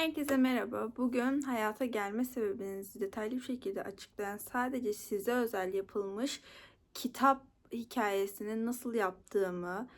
Herkese merhaba. Bugün hayata gelme sebebinizi detaylı bir şekilde açıklayan sadece size özel yapılmış kitap hikayesini nasıl yaptığımı,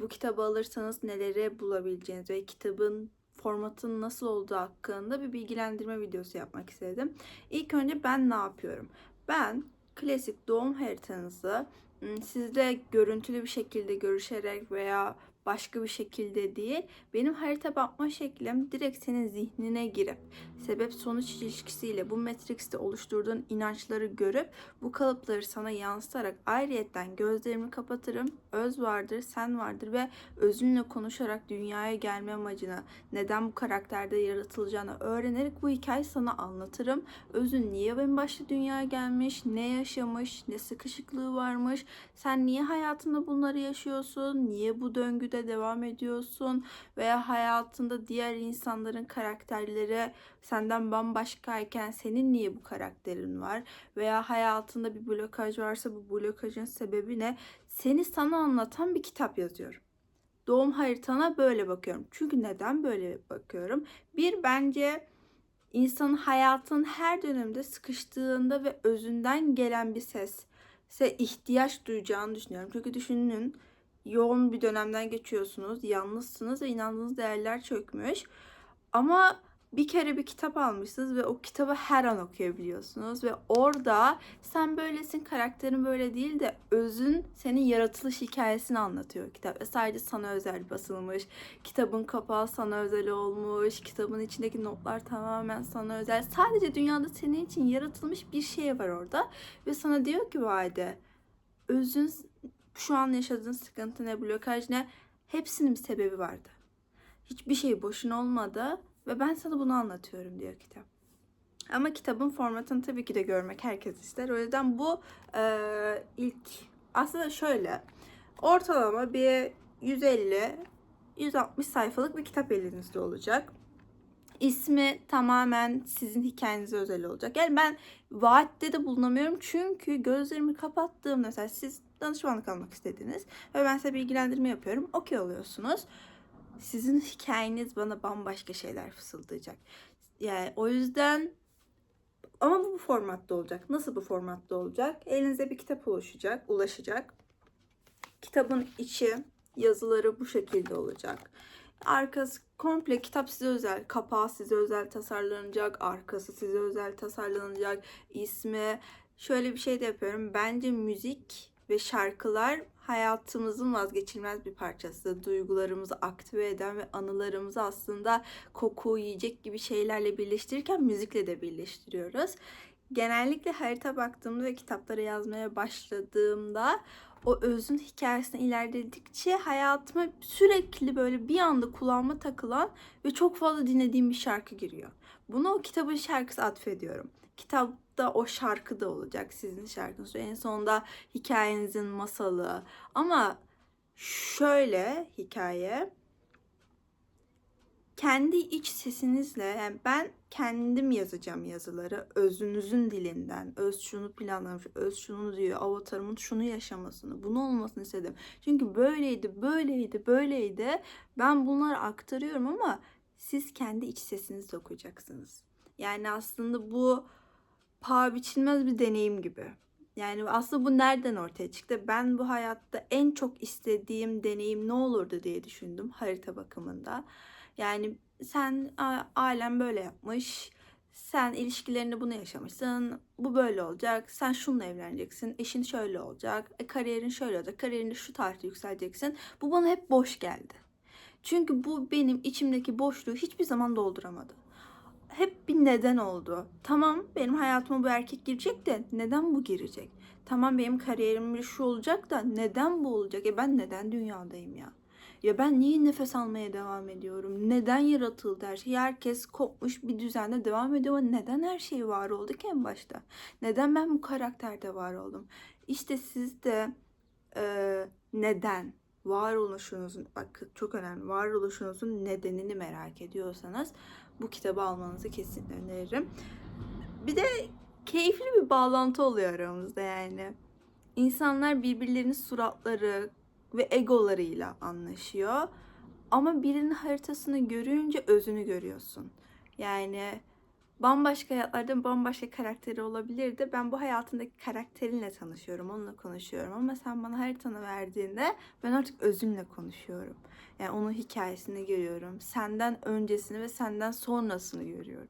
bu kitabı alırsanız neleri bulabileceğiniz ve kitabın formatının nasıl olduğu hakkında bir bilgilendirme videosu yapmak istedim. İlk önce ben ne yapıyorum? Ben klasik doğum haritanızı ım, sizle görüntülü bir şekilde görüşerek veya başka bir şekilde değil, benim harita bakma şeklim direkt senin zihnine girip sebep sonuç ilişkisiyle bu Matrix'te oluşturduğun inançları görüp bu kalıpları sana yansıtarak ayrıyetten gözlerimi kapatırım. Öz vardır, sen vardır ve özünle konuşarak dünyaya gelme amacını, neden bu karakterde yaratılacağını öğrenerek bu hikayeyi sana anlatırım. Özün niye en başta dünyaya gelmiş, ne yaşamış, ne sıkışıklığı varmış, sen niye hayatında bunları yaşıyorsun, niye bu döngüde devam ediyorsun veya hayatında diğer insanların karakterleri senden bambaşkayken senin niye bu karakterin var veya hayatında bir blokaj varsa bu blokajın sebebi ne? Seni sana anlatan bir kitap yazıyorum. Doğum haritana böyle bakıyorum. Çünkü neden böyle bakıyorum? Bir bence insanın hayatın her dönemde sıkıştığında ve özünden gelen bir ses ihtiyaç duyacağını düşünüyorum. Çünkü düşünün yoğun bir dönemden geçiyorsunuz, yalnızsınız ve inandığınız değerler çökmüş. Ama bir kere bir kitap almışsınız ve o kitabı her an okuyabiliyorsunuz ve orada sen böylesin karakterin böyle değil de özün senin yaratılış hikayesini anlatıyor kitap ve sadece sana özel basılmış kitabın kapağı sana özel olmuş kitabın içindeki notlar tamamen sana özel sadece dünyada senin için yaratılmış bir şey var orada ve sana diyor ki Vade özün şu an yaşadığın sıkıntı ne blokaj ne hepsinin bir sebebi vardı hiçbir şey boşuna olmadı ve ben sana bunu anlatıyorum diyor kitap. Ama kitabın formatını tabii ki de görmek herkes ister. O yüzden bu e, ilk aslında şöyle ortalama bir 150 160 sayfalık bir kitap elinizde olacak. İsmi tamamen sizin hikayenize özel olacak. Yani ben vaatte de bulunamıyorum çünkü gözlerimi kapattığımda mesela siz danışmanlık almak istediniz ve ben size bilgilendirme yapıyorum. Okey oluyorsunuz sizin hikayeniz bana bambaşka şeyler fısıldayacak. Yani o yüzden ama bu, bu formatta olacak. Nasıl bu formatta olacak? Elinize bir kitap ulaşacak, ulaşacak. Kitabın içi, yazıları bu şekilde olacak. Arkası komple kitap size özel, kapağı size özel tasarlanacak, arkası size özel tasarlanacak, ismi. Şöyle bir şey de yapıyorum. Bence müzik ve şarkılar hayatımızın vazgeçilmez bir parçası. Duygularımızı aktive eden ve anılarımızı aslında koku, yiyecek gibi şeylerle birleştirirken müzikle de birleştiriyoruz. Genellikle harita baktığımda ve kitaplara yazmaya başladığımda o özün hikayesini ilerledikçe hayatıma sürekli böyle bir anda kulağıma takılan ve çok fazla dinlediğim bir şarkı giriyor. Bunu o kitabın şarkısı atfediyorum. Kitapta o şarkı da olacak sizin şarkınız. En sonunda hikayenizin masalı. Ama şöyle hikaye kendi iç sesinizle yani ben kendim yazacağım yazıları özünüzün dilinden. Öz şunu planlamış, öz şunu diyor, avatarımın şunu yaşamasını, bunu olmasını istedim. Çünkü böyleydi, böyleydi, böyleydi. Ben bunları aktarıyorum ama siz kendi iç sesinizle okuyacaksınız. Yani aslında bu paha biçilmez bir deneyim gibi. Yani aslında bu nereden ortaya çıktı? Ben bu hayatta en çok istediğim deneyim ne olurdu diye düşündüm harita bakımında. Yani sen ailen böyle yapmış. Sen ilişkilerinde bunu yaşamışsın. Bu böyle olacak. Sen şununla evleneceksin. Eşin şöyle olacak. E, kariyerin şöyle olacak. Kariyerinde şu tarihte yükseleceksin. Bu bana hep boş geldi. Çünkü bu benim içimdeki boşluğu hiçbir zaman dolduramadı hep bir neden oldu. Tamam benim hayatıma bu erkek girecek de neden bu girecek? Tamam benim kariyerim şu olacak da neden bu olacak? Ya ben neden dünyadayım ya? Ya ben niye nefes almaya devam ediyorum? Neden yaratıldı her şey? Herkes kopmuş bir düzende devam ediyor neden her şey var oldu ki en başta? Neden ben bu karakterde var oldum? İşte siz de e, neden varoluşunuzun bak çok önemli varoluşunuzun nedenini merak ediyorsanız bu kitabı almanızı kesinlikle öneririm. Bir de keyifli bir bağlantı oluyor aramızda yani. İnsanlar birbirlerinin suratları ve egolarıyla anlaşıyor. Ama birinin haritasını görünce özünü görüyorsun. Yani bambaşka hayatlarda bambaşka karakteri olabilirdi. Ben bu hayatındaki karakterinle tanışıyorum, onunla konuşuyorum. Ama sen bana haritanı verdiğinde ben artık özümle konuşuyorum. Yani onun hikayesini görüyorum. Senden öncesini ve senden sonrasını görüyorum.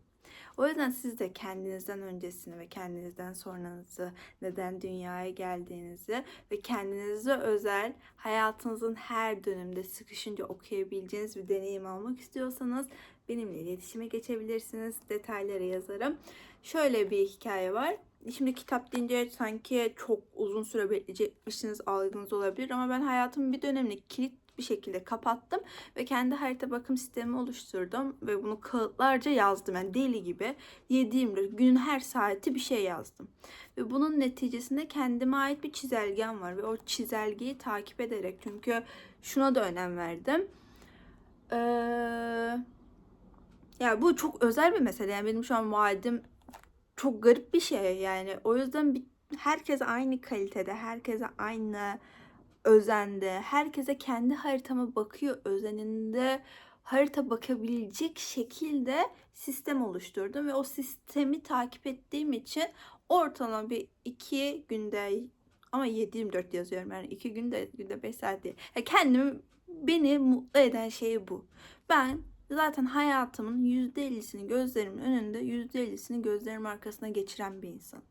O yüzden siz de kendinizden öncesini ve kendinizden sonranızı, neden dünyaya geldiğinizi ve kendinize özel hayatınızın her döneminde sıkışınca okuyabileceğiniz bir deneyim almak istiyorsanız benimle iletişime geçebilirsiniz. Detayları yazarım. Şöyle bir hikaye var. Şimdi kitap deyince sanki çok uzun süre bekleyecekmişsiniz algınız olabilir ama ben hayatımın bir dönemini kilit bir şekilde kapattım ve kendi harita bakım sistemi oluşturdum ve bunu kağıtlarca yazdım. Yani deli gibi 7-24 günün her saati bir şey yazdım. Ve bunun neticesinde kendime ait bir çizelgem var ve o çizelgeyi takip ederek çünkü şuna da önem verdim. Ee, ya bu çok özel bir mesele. Yani benim şu an vaadim çok garip bir şey yani. O yüzden bir, herkes aynı kalitede, herkese aynı özende, herkese kendi haritama bakıyor özeninde harita bakabilecek şekilde sistem oluşturdum ve o sistemi takip ettiğim için ortalama bir iki günde ama 7-24 yazıyorum yani iki günde günde 5 saat değil. Ya kendimi beni mutlu eden şey bu. Ben zaten hayatımın %50'sini gözlerimin önünde, %50'sini gözlerimin arkasına geçiren bir insan.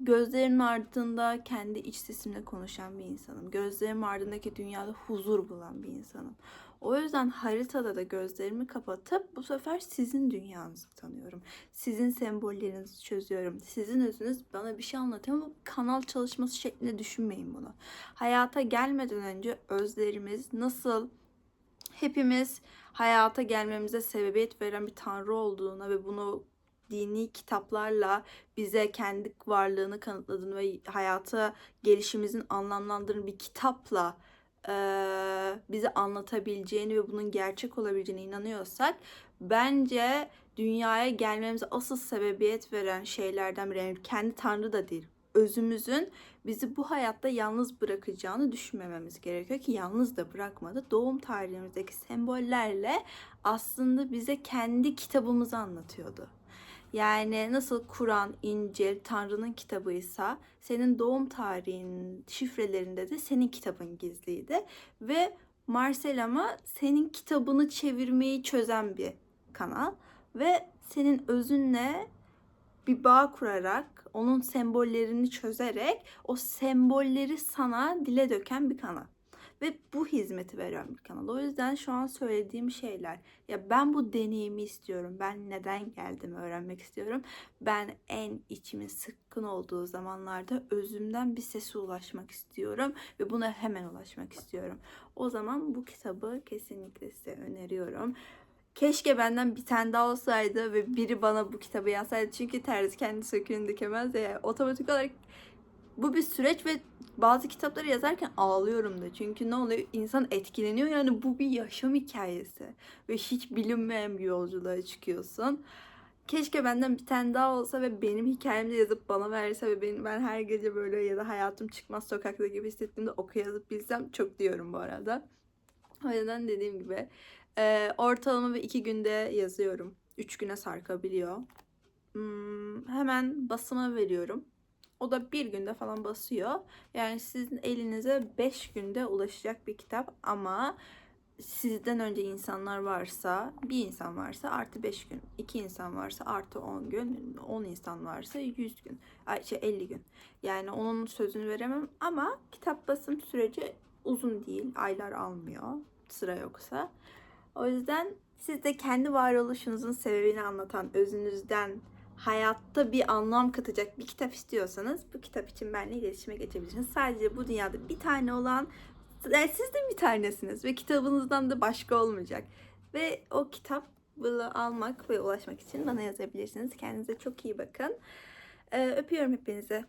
Gözlerimin ardında kendi iç sesimle konuşan bir insanım. Gözlerimin ardındaki dünyada huzur bulan bir insanım. O yüzden haritada da gözlerimi kapatıp bu sefer sizin dünyanızı tanıyorum. Sizin sembollerinizi çözüyorum. Sizin özünüz bana bir şey anlatıyor ama kanal çalışması şeklinde düşünmeyin bunu. Hayata gelmeden önce özlerimiz nasıl hepimiz hayata gelmemize sebebiyet veren bir tanrı olduğuna ve bunu dini kitaplarla bize kendi varlığını kanıtladığını ve hayata gelişimizin anlamlandırın bir kitapla e, bize anlatabileceğini ve bunun gerçek olabileceğine inanıyorsak bence dünyaya gelmemize asıl sebebiyet veren şeylerden biri yani kendi tanrı da değil özümüzün bizi bu hayatta yalnız bırakacağını düşünmememiz gerekiyor ki yalnız da bırakmadı. Doğum tarihimizdeki sembollerle aslında bize kendi kitabımızı anlatıyordu. Yani nasıl Kur'an, İncil, Tanrı'nın kitabıysa senin doğum tarihinin şifrelerinde de senin kitabın gizliydi. Ve Marcel ama senin kitabını çevirmeyi çözen bir kanal. Ve senin özünle bir bağ kurarak, onun sembollerini çözerek o sembolleri sana dile döken bir kanal ve bu hizmeti veren bir kanal. O yüzden şu an söylediğim şeyler ya ben bu deneyimi istiyorum. Ben neden geldim öğrenmek istiyorum. Ben en içimin sıkkın olduğu zamanlarda özümden bir sese ulaşmak istiyorum ve buna hemen ulaşmak istiyorum. O zaman bu kitabı kesinlikle size öneriyorum. Keşke benden bir tane daha olsaydı ve biri bana bu kitabı yazsaydı. Çünkü terzi kendi söküğünü dikemez ya. Otomatik olarak bu bir süreç ve bazı kitapları yazarken ağlıyorum da. Çünkü ne oluyor? İnsan etkileniyor. Yani bu bir yaşam hikayesi. Ve hiç bilinmeyen bir yolculuğa çıkıyorsun. Keşke benden bir tane daha olsa ve benim hikayemde yazıp bana verse ve benim, ben her gece böyle ya da hayatım çıkmaz sokakta gibi hissettiğimde oku yazıp bilsem çok diyorum bu arada. O yüzden dediğim gibi e, ortalama bir iki günde yazıyorum. Üç güne sarkabiliyor. Hmm, hemen basıma veriyorum. O da bir günde falan basıyor. Yani sizin elinize 5 günde ulaşacak bir kitap ama sizden önce insanlar varsa, bir insan varsa artı 5 gün, iki insan varsa artı 10 gün, 10 insan varsa 100 gün, ay şey 50 gün. Yani onun sözünü veremem ama kitap basım süreci uzun değil, aylar almıyor sıra yoksa. O yüzden siz de kendi varoluşunuzun sebebini anlatan özünüzden hayatta bir anlam katacak bir kitap istiyorsanız bu kitap için benimle iletişime geçebilirsiniz. Sadece bu dünyada bir tane olan yani siz de bir tanesiniz ve kitabınızdan da başka olmayacak. Ve o kitap almak ve ulaşmak için bana yazabilirsiniz. Kendinize çok iyi bakın. Ee, öpüyorum hepinizi.